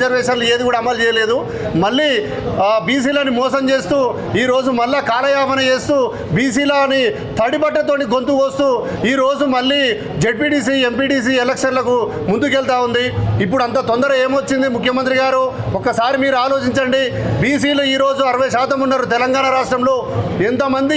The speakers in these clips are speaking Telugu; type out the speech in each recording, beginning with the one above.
రిజర్వేషన్లు ఏది కూడా అమలు చేయలేదు. మళ్ళీ బీసీలని మోసం చేస్తూ ఈరోజు మళ్ళా కాలయాపన చేస్తూ బీసీలని తడిబట్టతోటి గొంతు కోస్తూ ఈరోజు మళ్ళీ జెడ్పీటీసీ ఎంపీటీసీ ఎలక్షన్లకు ముందుకెళ్తా ఉంది. ఇప్పుడు అంత తొందర ఏమొచ్చింది ముఖ్యమంత్రి గారు? ఒక్కసారి మీరు ఆలోచించండి. బీసీలు ఈరోజు అరవై శాతం ఉన్నారు తెలంగాణ రాష్ట్రంలో. ఎంతమంది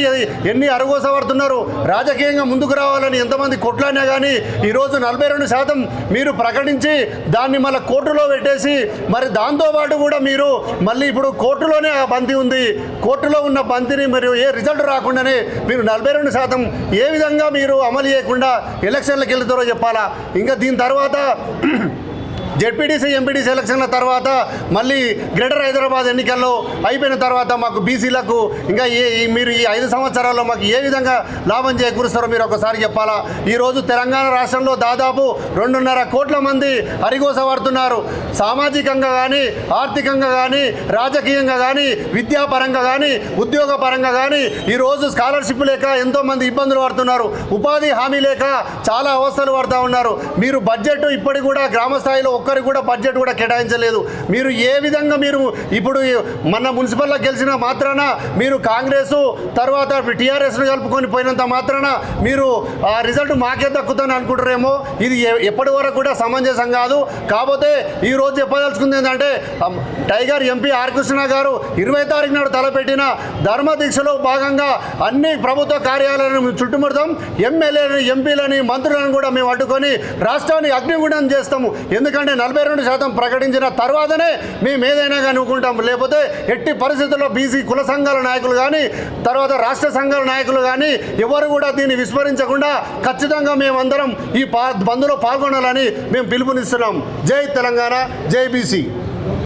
ఎన్ని అరగోసపడుతున్నారు రాజకీయంగా ముందుకు రావాలని ఎంతమంది కొట్లాడినా కానీ ఈరోజు నలభై రెండు శాతం మీరు ప్రకటించి దాన్ని మళ్ళీ కోర్టులో పెట్టేసి మరి దాంతోపాటు కూడా మీరు మళ్ళీ ఇప్పుడు కోర్టులోనే ఆ బంతి ఉంది. కోర్టులో ఉన్న బంతిని మరియు ఏ రిజల్ట్ రాకుండానే మీరు నలభై రెండు శాతం ఏ విధంగా మీరు అమలు చేయకుండా ఎలక్షన్లకు వెళ్తారో చెప్పాలా? ఇంకా దీని తర్వాత జెడ్పీటీసీ ఎంపీటీసీ ఎలక్షన్ల తర్వాత మళ్ళీ గ్రేటర్ హైదరాబాద్ ఎన్నికల్లో అయిపోయిన తర్వాత మాకు బీసీలకు ఇంకా ఏ ఈ- మీరు ఈ ఐదు సంవత్సరాల్లో మాకు ఏ విధంగా లాభం చేకూరుస్తారో మీరు ఒకసారి చెప్పాలా? ఈరోజు తెలంగాణ రాష్ట్రంలో దాదాపు రెండున్నర కోట్ల మంది హరిగోస పడుతున్నారు సామాజికంగా కానీ ఆర్థికంగా కానీ రాజకీయంగా కానీ విద్యాపరంగా కానీ ఉద్యోగపరంగా కానీ ఈరోజు స్కాలర్షిప్ లేక ఎంతోమంది ఇబ్బందులు పడుతున్నారు. ఉపాధి హామీ లేక చాలా అవస్థలు పడుతూ ఉన్నారు. మీరు బడ్జెట్ ఇప్పటికి కూడా గ్రామ స్థాయిలో ఒక్కరికి కూడా బడ్జెట్ కూడా కేటాయించలేదు. మీరు ఏ విధంగా మీరు ఇప్పుడు మన మున్సిపల్లో గెలిచిన మాత్రాన మీరు కాంగ్రెస్ తర్వాత టీఆర్ఎస్ను కలుపుకొని పోయినంత మాత్రాన మీరు ఆ రిజల్ట్ మాకే దక్కుతుందని అనుకుంటారేమో ఇది ఎప్పటి వరకు కూడా సమంజసం కాదు. కాకపోతే ఈ రోజు చెప్పదలుచుకుంది ఏంటంటే టైగర్ ఎంపీ ఆర్ కృష్ణ గారు ఇరవై తారీఖు నాడు తలపెట్టిన ధర్మ దీక్షలో భాగంగా అన్ని ప్రభుత్వ కార్యాలయాలను చుట్టుముడతాం. ఎమ్మెల్యేలను ఎంపీలని మంత్రులను కూడా మేము అడ్డుకొని రాష్ట్రాన్ని అగ్నిగుండం చేస్తాము. ఎందుకంటే నలభై రెండు శాతం ప్రకటించిన తర్వాతనే మేము ఏదైనా కానీ ఊకుంటాం. లేకపోతే ఎట్టి పరిస్థితుల్లో బీసీ కుల సంఘాల నాయకులు కానీ తర్వాత రాష్ట్ర సంఘాల నాయకులు కానీ ఎవరు కూడా దీన్ని విస్మరించకుండా ఖచ్చితంగా మేమందరం ఈ పా బంద్లో పాల్గొనాలని మేము పిలుపునిస్తున్నాం. జై తెలంగాణ జై బీసీ.